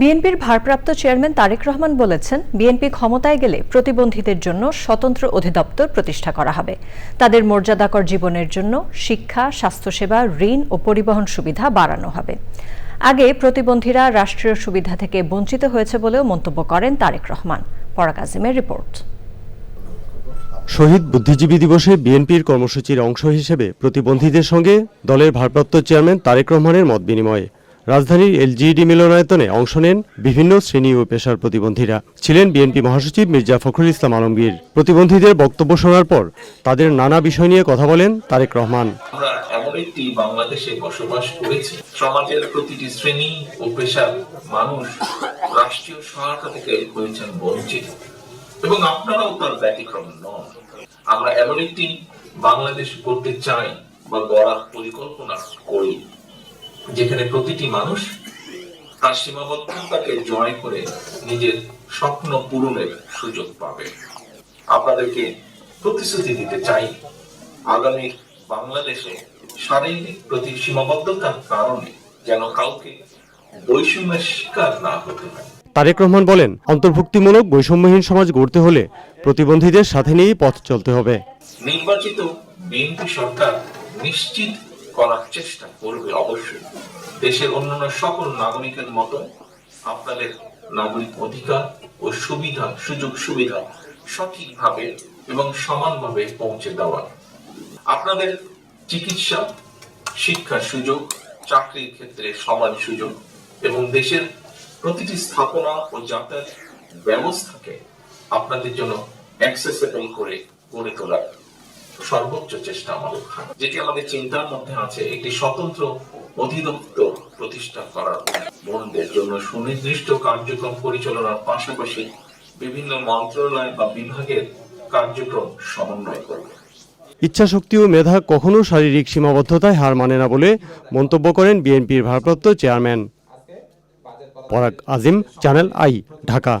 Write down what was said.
বিএনপির ভারপ্রাপ্ত চেয়ারম্যান তারেক রহমান বলেছেন, বিএনপি ক্ষমতায় গেলে প্রতিবন্ধীদের জন্য স্বতন্ত্র অধিদপ্তর প্রতিষ্ঠা করা হবে। তাদের মর্যাদাকর জীবনের জন্য শিক্ষা, স্বাস্থ্যসেবা, ঋণ ও পরিবহন সুবিধা বাড়ানো হবে। আগে প্রতিবন্ধীরা রাষ্ট্রীয় সুবিধা থেকে বঞ্চিত হয়েছে বলেও মন্তব্য করেন তারেক রহমান। পরাগ আজিমের রিপোর্ট। শহীদ বুদ্ধিজীবী দিবসে বিএনপির কর্মসূচির অংশ হিসেবে প্রতিবন্ধীদের সঙ্গে দলের ভারপ্রাপ্ত চেয়ারম্যান তারেক রহমানের মত বিনিময়। রাজধানীর এলজিইডি মিলনায়তনে অংশ নেন বিভিন্ন শ্রেণি ও পেশার প্রতিবন্ধীরা। ছিলেন বিএনপি মহাসচিব মির্জা ফখরুল ইসলাম আলমগীর। প্রতিবন্ধীদের বক্তব্য শোনার পর তাদের নানা বিষয় নিয়ে কথা বলেন তারেক রহমান। একটি বাংলাদেশে বসবাস করেছি। সমাজের প্রতিটি শ্রেণি ও পেশার মানুষ রাষ্ট্রীয় সহায়তা থেকে হয়েছেন বঞ্চিত। এবং আপনারাও তার ব্যতিক্রম নন। আমরা এমন একটি বাংলাদেশ করতে চাই বা গড়ার পরিকল্পনা করি। যেখানে প্রতিটি মানুষ তার সীমাবদ্ধতাকে জয় করে নিজের স্বপ্ন পূরণের সুযোগ পাবে। আপনাদেরকে প্রতিশ্রুতি দিতে চাই আগামী বাংলাদেশে শারীরিক প্রতি সীমাবদ্ধতার কারণে যেন কাউকে বৈষম্যের শিকার না হতে হয়। তারেক রহমান বলেন অন্তর্ভুক্তিমূলক বৈষম্যহীন সমাজ গড়তে হলে প্রতিবন্ধীদের সাথে নিয়েই পথ চলতে হবে। নির্বাচিত বিএনপি সরকার নিশ্চিত করার চেষ্টা করবে অবশ্যই। দেশের অন্যান্য সকল নাগরিকের মতো আপনাদের নাগরিক অধিকার ও সুবিধা, সুযোগ সুবিধা সঠিকভাবে এবং সমানভাবে পৌঁছে দেওয়া। আপনাদের চিকিৎসা, শিক্ষার সুযোগ, চাকরির ক্ষেত্রে সমান সুযোগ এবং দেশের প্রতিটি স্থাপনা ও যাতায়াত ব্যবস্থাকে আপনাদের জন্য অ্যাক্সেসেবল করে গড়ে তোলার সর্বোচ্চ চেষ্টা আমাদের থাকবে। যেটি আমাদের চিন্তার মধ্যে আছে, একটি স্বতন্ত্র অধিদপ্তর প্রতিষ্ঠা করার বোনদের জন্য সুনির্দিষ্ট কার্যক্রম পরিচালনার পাশাপাশি বিভিন্ন মন্ত্রণালয় বা বিভাগের কার্যক্রম সমন্বয় করবে। ইচ্ছাশক্তি ও মেধা কখনো শারীরিক সীমাবদ্ধতায় হার মানে না বলে মন্তব্য করেন বিএনপির ভারপ্রাপ্ত চেয়ারম্যান। পরাগ আজিম, চ্যানেল আই, ঢাকা।